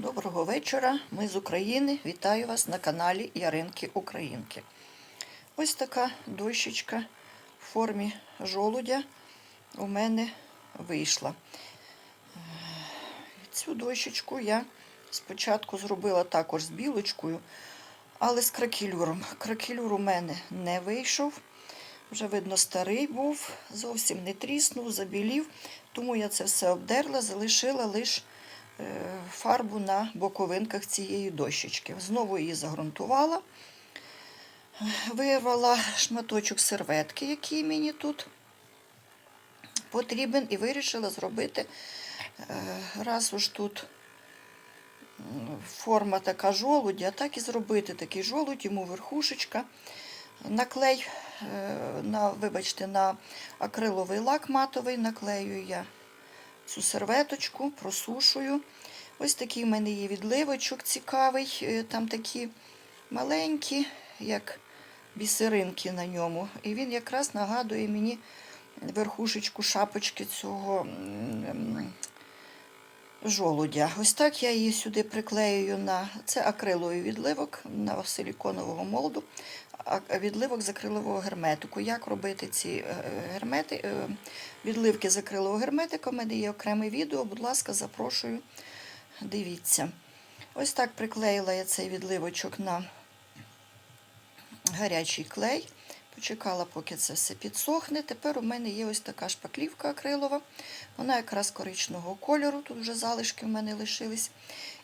Доброго вечора. Ми з України. Вітаю вас на каналі Яринки Українки. Ось така дощечка в формі жолудя у мене вийшла. Цю дощечку я спочатку зробила також з білочкою, але з кракелюром. Кракелюр у мене не вийшов. Вже, видно, старий був, зовсім не тріснув, забілів, тому я це все обдерла, залишила лише фарбу на боковинках цієї дощечки. Знову її загрунтувала, вирвала шматочок серветки, який мені тут потрібен, і вирішила зробити, е, раз уж тут форма така жолудя, так і зробити такий жолудь, йому верхушечка. Наклей, е, на, вибачте, на акриловий лак матовий наклею я цю серветочку, просушую. Ось такий в мене є відливочок цікавий. е, Там такі маленькі, як бісеринки на ньому. І він якраз нагадує мені верхушечку шапочки цього жолудя. Ось так я її сюди приклеюю на це акриловий відливок на силіконового молду, відливок з герметику. Як робити ці е, гермети, е, відливки з акрилового герметика? У мене є окреме відео, будь ласка, запрошую, дивіться. Ось так приклеїла я цей відливочок на гарячий клей. Почекала, поки це все підсохне. Тепер у мене є ось така шпаклівка акрилова. Вона якраз коричного кольору, тут вже залишки в мене лишились.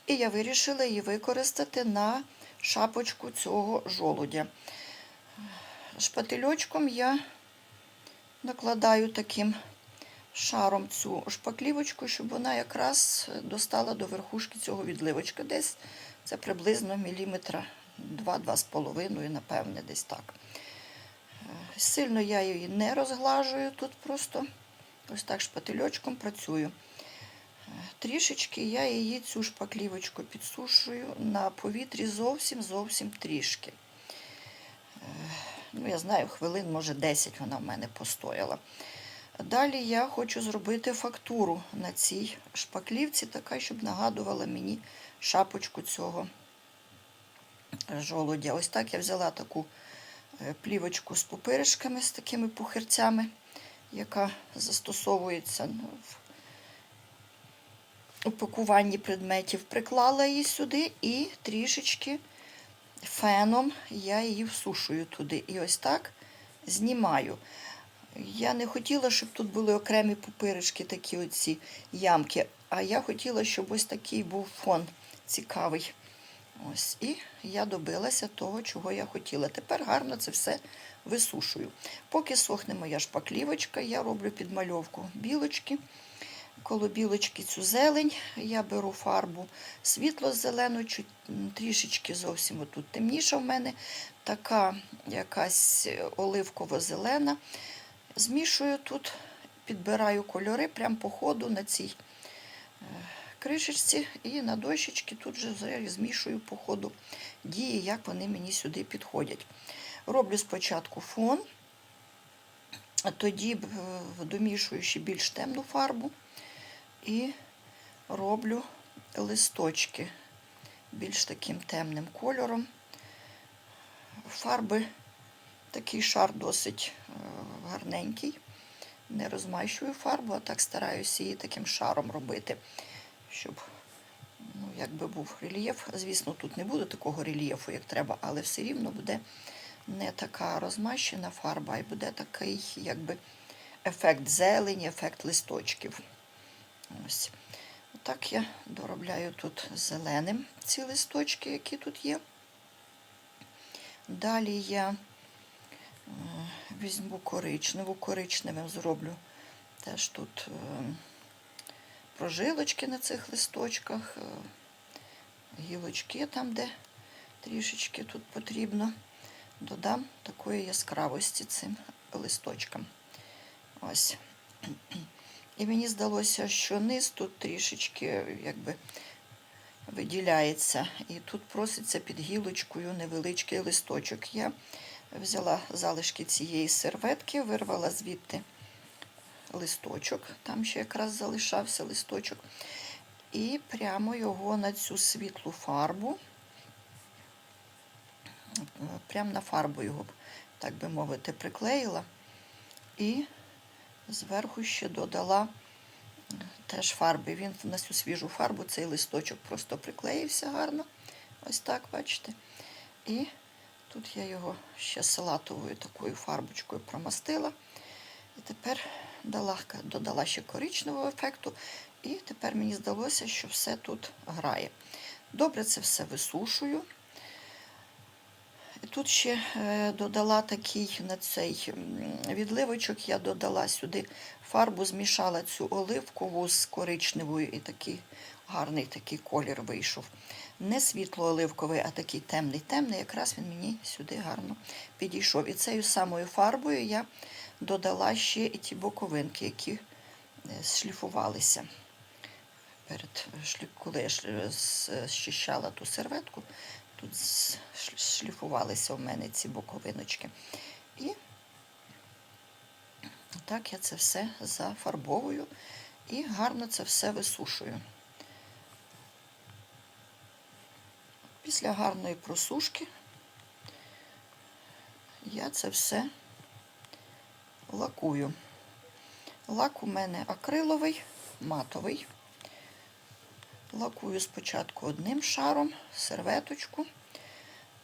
І я вирішила її використати на шапочку цього жолудя. Шпательочком я накладаю таким шаром цю шпаклівочку, щоб вона якраз достала до верхушки цього відливочка. Десь це приблизно міліметра 2-2,5, напевне, десь так. Е, Сильно я її не розглажую, тут просто ось так шпательочком працюю. Е, Трішечки я її цю шпаклівочку підсушую на повітрі зовсім зовсім трішки. Ну, я знаю, хвилин, може 10 вона в мене постояла. Далі я хочу зробити фактуру на цій шпаклівці, така, щоб нагадувала мені шапочку цього жолудя. Ось так я взяла таку е, плівочку з пупиришками, з такими пухирцями, яка застосовується в упакуванні предметів. Приклала її сюди і трішечки феном я її всушую туди. І ось так знімаю. Я не хотіла, щоб тут були окремі пупиришки, такі оці ямки, а я хотіла, щоб ось такий був фон цікавий. Ось, І я добилася того, чого я хотіла. Тепер гарно це все висушую. Поки сохне моя шпаклівочка, я роблю підмальовку білочки. Коло білочки цю зелень я беру фарбу світло-зелену, трішечки зовсім отут темніша в мене, така якась оливково-зелена. Змішую тут, підбираю кольори прямо по ходу на цій е, кришечці і на дощечки тут взагалі змішую по ходу дії, як вони мені сюди підходять. Роблю спочатку фон, тоді домішую ще більш темну фарбу і роблю листочки більш таким темним кольором. Фарби такий шар досить е, гарненький. Не розмащую фарбу, а так стараюся її таким шаром робити, щоб ну, якби був рельєф. Звісно, тут не буде такого рельєфу, як треба, але все рівно буде не така розмащена фарба, й буде такий якби ефект зелені, ефект листочків. Ось. Отак я доробляю тут зеленим ці листочки, які тут є. Далі я е, візьму коричневу, коричневим зроблю теж тут е, прожилочки на цих листочках, е, гілочки там, де трішечки тут потрібно. Додам такої яскравості цим листочкам. Ось. І мені здалося, що низ тут трішечки якби виділяється. І тут проситься під гілочкою невеличкий листочок. Я взяла залишки цієї серветки, вирвала звідти листочок, там ще якраз залишався листочок. і прямо його на цю світлу фарбу, прямо на фарбу його, так би мовити, приклеїла. І зверху ще додала е, теж фарби. Він на цю свіжу фарбу цей листочок просто приклеївся гарно. Ось так, бачите. І тут я його ще салатовою такою фарбочкою промастила. І тепер дала, додала ще коричневого ефекту. І тепер мені здалося, що все тут грає. Добре це все висушую. І тут ще е, додала такий на цей відливочок, я додала сюди фарбу, змішала цю оливкову з коричневою і такий гарний такий колір вийшов. Не світло-оливковий, а такий темний-темний, якраз він мені сюди гарно підійшов. І цією самою фарбою я додала ще і ті боковинки, які е, шліфувалися. Перед коли я зчищала ту серветку, тут шліфувалися у мене ці боковиночки. І так я це все зафарбовую і гарно це все висушую. Після гарної просушки я це все лакую. Лак у мене акриловий, матовий. Лакую спочатку одним шаром, серветочку,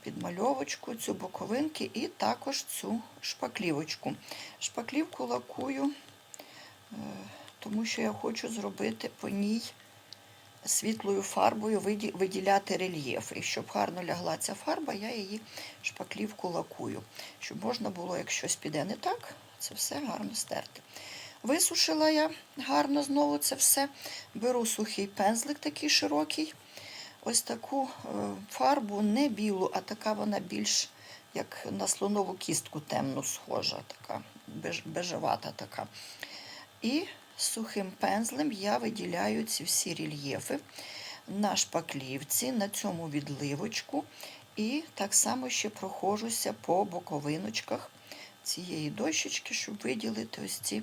підмальовочку, цю боковинки і також цю шпаклівочку. Шпаклівку лакую, е, тому що я хочу зробити по ній світлою фарбою виділяти рельєф. І щоб гарно лягла ця фарба, я її шпаклівку лакую. Щоб можна було, як щось піде не так, це все гарно стерти. Висушила я гарно знову це все. Беру сухий пензлик такий широкий. Ось таку е, фарбу, не білу, а така вона більш як на слонову кістку темну схожа, така беж, бежевата така. І сухим пензлем я виділяю ці всі рельєфи на шпаклівці, на цьому відливочку. І так само ще прохожуся по боковиночках цієї дощечки, щоб виділити ось ці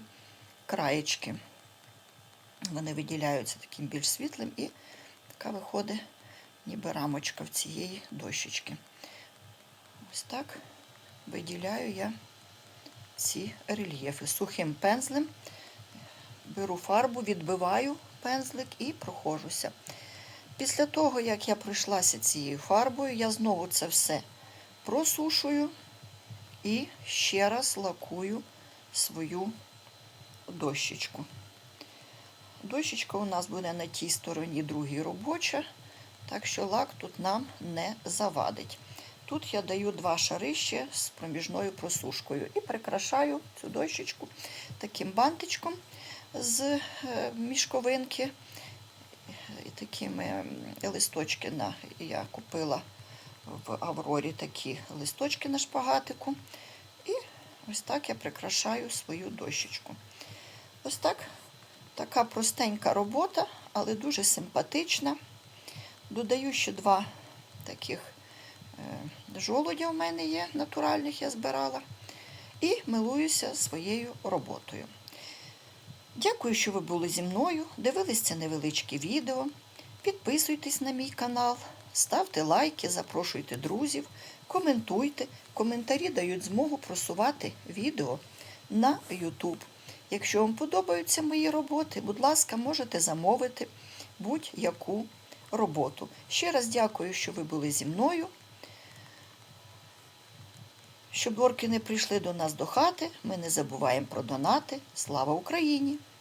краєчки. Вони виділяються таким більш світлим, і така виходить ніби рамочка в цієї дощечки. Ось так виділяю я ці рельєфи сухим пензлем. Беру фарбу, відбиваю пензлик і прохожуся. Після того, як я пройшлася цією фарбою, я знову це все просушую і ще раз лакую свою дощечку. Дощечка у нас буде на тій стороні другій робоча, так що лак тут нам не завадить. Тут я даю два шари ще з проміжною просушкою і прикрашаю цю дощечку таким бантичком з е, мішковинки. І такими листочки на, я купила в Аврорі такі листочки на шпагатику. І ось так я прикрашаю свою дощечку. Ось так. Така простенька робота, але дуже симпатична. Додаю ще два таких е, жолудя в мене є, натуральних я збирала. І милуюся своєю роботою. Дякую, що ви були зі мною, дивились це невеличке відео. Підписуйтесь на мій канал, ставте лайки, запрошуйте друзів, коментуйте. Коментарі дають змогу просувати відео на YouTube. Якщо вам подобаються мої роботи, будь ласка, можете замовити будь-яку роботу. Ще раз дякую, що ви були зі мною. Щоб орки не прийшли до нас до хати, ми не забуваємо про донати. Слава Україні!